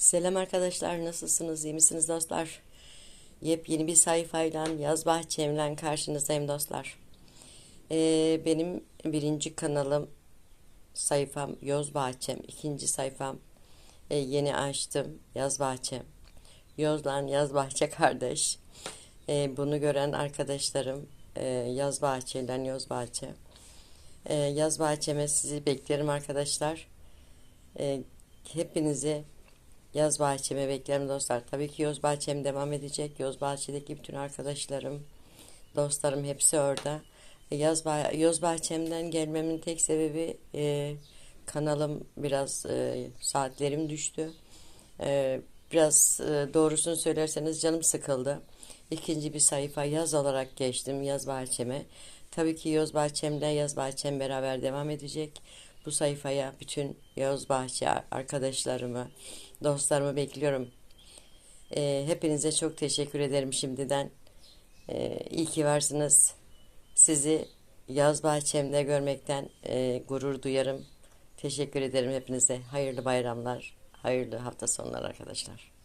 Selam arkadaşlar, nasılsınız, iyi misiniz dostlar? Yepyeni bir sayfayla, yaz bahçemle karşınızdayım dostlar. Ee, benim birinci kanalım, sayfam Yoz Bahçem, ikinci sayfam e, yeni açtım, Yaz Bahçem. Yozlan Yaz Bahçe kardeş. Ee, bunu gören arkadaşlarım, e, Yaz Bahçe'yle Yoz Bahçe. Ee, yaz Bahçeme sizi beklerim arkadaşlar. Ee, hepinizi Yaz bahçeme beklerim dostlar. Tabii ki Yoz bahçem devam edecek. Yoz bahçedeki bütün arkadaşlarım, dostlarım hepsi orada. E, Yaz bah Yoz bahçemden gelmemin tek sebebi e, kanalım biraz e, saatlerim düştü. E, biraz e, doğrusunu söylerseniz canım sıkıldı. İkinci bir sayfa yaz olarak geçtim yaz bahçeme. Tabii ki Yoz bahçemde yaz bahçem beraber devam edecek. Bu sayfaya bütün Yoz bahçe arkadaşlarımı, dostlarımı bekliyorum. Ee, hepinize çok teşekkür ederim şimdiden. Ee, iyi ki varsınız. Sizi yaz bahçemde görmekten e, gurur duyarım. Teşekkür ederim hepinize. Hayırlı bayramlar, hayırlı hafta sonları arkadaşlar.